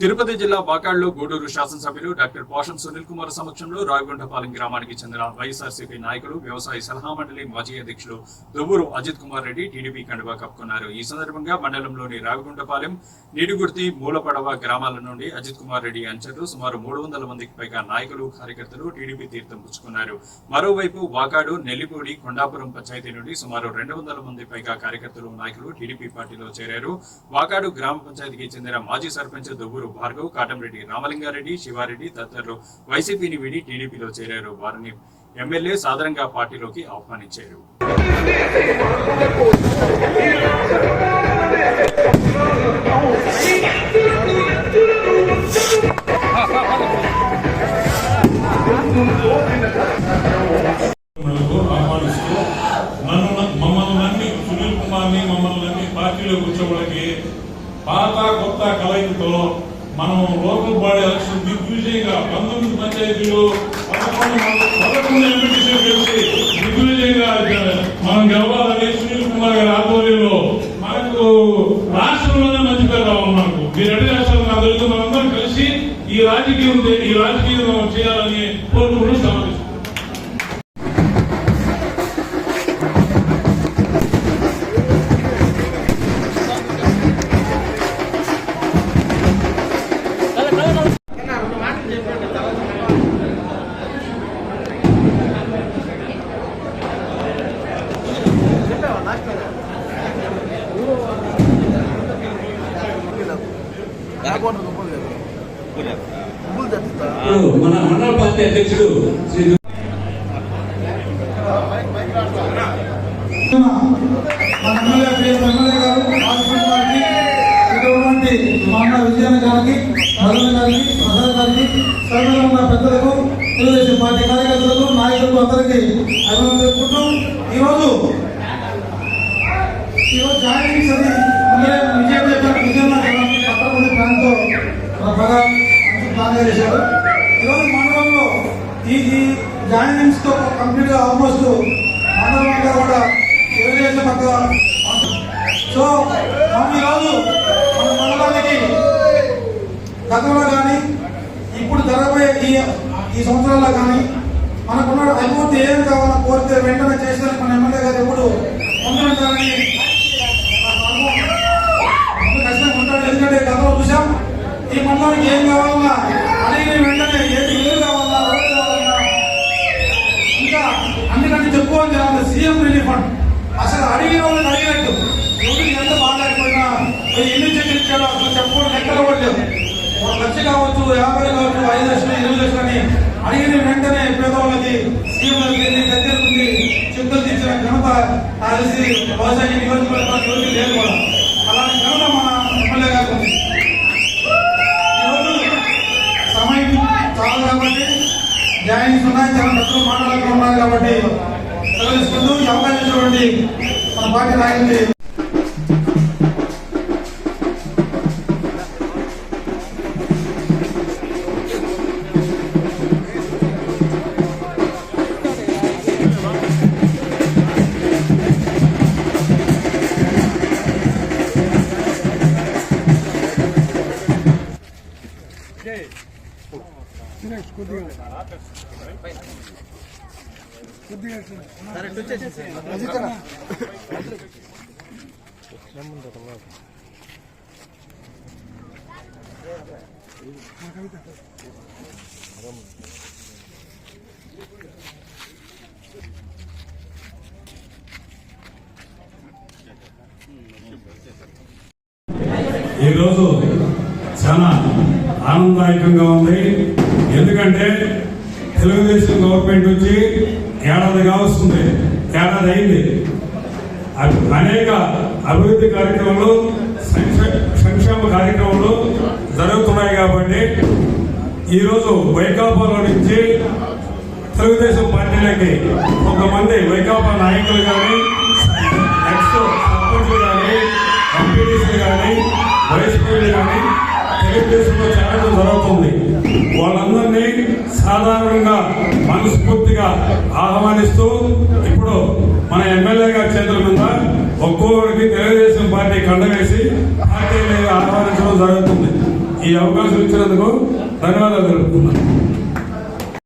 తిరుపతి జిల్లా వాకాడులో గూడూరు శాసనసభ్యులు డాక్టర్ పోషం సునీల్ కుమార్ సమక్షంలో రాయగుంటపాలెం గ్రామానికి చెందిన వైఎస్ఆర్సీపీ నాయకులు వ్యవసాయ సలహా మండలి మాజీ అధ్యక్షులు దువ్వూరు అజిత్ కుమార్ రెడ్డి టీడీపీ కండువా కప్పుకున్నారు. ఈ సందర్భంగా మండలంలోని రాయగుంటపాలెం నీడిగుర్తి మూలపడవ గ్రామాల నుండి అజిత్ కుమార్ రెడ్డి అంచర్లు సుమారు మూడు వందల మందికి పైగా నాయకులు కార్యకర్తలు టీడీపీ తీర్థం పుచ్చుకున్నారు. మరోవైపు వాకాడు నెల్లిపూడి కొండాపురం పంచాయతీ నుండి సుమారు రెండు వందల మంది పైగా కార్యకర్తలు నాయకులు టీడీపీ పార్టీలో చేరారు. వాకాడు గ్రామ పంచాయతీకి చెందిన మాజీ సర్పంచ్ దువ్వూరు భార్గవ్ కాటంరెడ్డి రామలింగారెడ్డి శివారెడ్డి తదితరులు వైసీపీని వీడి టీడీపీలో చేరారు. వారిని ఎమ్మెల్యే సాధారణంగా పార్టీలోకి ఆహ్వానించారు. మమ్మల్ని కుమార్ని మమ్మల్ని పార్టీలో కూర్చోవడానికి పాత కొత్త కలయికతో మనం లోకల్ బాడీ ఎలక్షన్ దిగ్విజయంగా పంతొమ్మిది పంచాయతీలు పదకొండు మంది- పదకొండు ఎంపీటీసీలు కలిసి దిగ్విజయంగా మనం గెలవాలని సునీల్ కుమార్ గారి ఆధ్వర్యంలో మనకు రాష్ట్రంలోనే మంచి పేరు రావాలి మనకు. మీరు అడిగి రాష్ట్రాలు నాకు తెలుసు. మనందరం కలిసి ఈ రాజకీయం ఈ రాజకీయం చేయాలని కోరుకుంటూ సమర్థిస్తున్నాం మన మండల పార్టీ అధ్యక్షుడు శ్రీ ఇటువంటి మన విజయన గారికి మదన గారికి ప్రసాద్ గారికి ఉన్న పెద్దలకు తెలుగుదేశం పార్టీ కార్యకర్తలకు నాయకులకు అందరికీ ఈరోజు ఈరోజు తో కంప్లీట్గా ఆల్మోస్ట్ మండలం కూడా తెలుగుదేశం పక్క సో మనం ఈరోజు మన మండలానికి గతంలో కానీ ఇప్పుడు జరగబోయే ఈ ఈ సంవత్సరాల్లో కానీ మనకున్న అభివృద్ధి ఏం కావాలో కోరితే వెంటనే చేసేదానికి మన ఎమ్మెల్యే గారు ఎప్పుడు ముందుంటారని నాకు అనుభవం. ముందు ఖచ్చితంగా ఉంటాడు ఎందుకంటే గతంలో చూసాం ఈ మండలానికి ఏం కావాలన్నా అడిగిన వెంటనే ఏది ఇల్లు కావాలన్నా రోడ్డు కావాలన్నా ఇంకా అన్నికంటే చెప్పుకోవాలి సీఎం రిలీఫ్ ఫండ్. అసలు అడిగిన వాళ్ళని అడిగినట్టు ఎవరికి ఎంత బాగాలేకపోయినా ఎన్ని చెట్లు ఇచ్చాడో అసలు చెప్పుకోవడం ఎక్కడ పడలేదు ఒక లక్ష కావచ్చు యాభై కావచ్చు ఐదు లక్షలు ఇరవై లక్షలు అని అడిగిన వెంటనే పేదవాళ్ళకి సీఎం దగ్గరికి దగ్గరుంది చెప్పులు తెచ్చిన ఘనత కలిసి వ్యవసాయ ఈ నియోజకవర్గానికి ఎవరికి లేదు కూడా. అలాంటి ఘనత మన ఎమ్మెల్యే గారికి సమయం చాలు కాబట్టి జాయిన్స్ ఉన్నాయి చాలా తక్కువ మాట్లాడుతూ కాబట్టి తెలుసుకుంటూ ఈ అవకాశం ఇచ్చినటువంటి మన పార్టీ నాయకుడికి ఈరోజు చాలా ఆనందదాయకంగా ఉంది. ఎందుకంటే తెలుగుదేశం గవర్నమెంట్ వచ్చి ఏడాది కావస్తుంది ఏడాది అయింది అనేక అభివృద్ధి కార్యక్రమాలు సంక్షేమ కార్యక్రమాలు జరుగుతున్నాయి కాబట్టి ఈరోజు వైకాపాలో నుంచి తెలుగుదేశం పార్టీలకి కొంతమంది వైకాపా నాయకులు కానీ నెక్స్ట్ సర్పంచ్లు కానీ ఎంపీడీసీలు కానీ వైఎస్పీలు కానీ తెలుగుదేశంలో చేరడం జరుగుతుంది. వాళ్ళందరినీ సాధారణంగా మనస్ఫూర్తిగా ఆహ్వానిస్తూ ఇప్పుడు మన ఎమ్మెల్యే గారి చేతుల మీద ఒక్కొక్కరికి తెలుగుదేశం పార్టీ కండవేసి పార్టీ పార్టీని ఆహ్వానించడం జరుగుతుంది. ఈ అవకాశం ఇచ్చినందుకు ధన్యవాదాలు తెలుపుతున్నాను.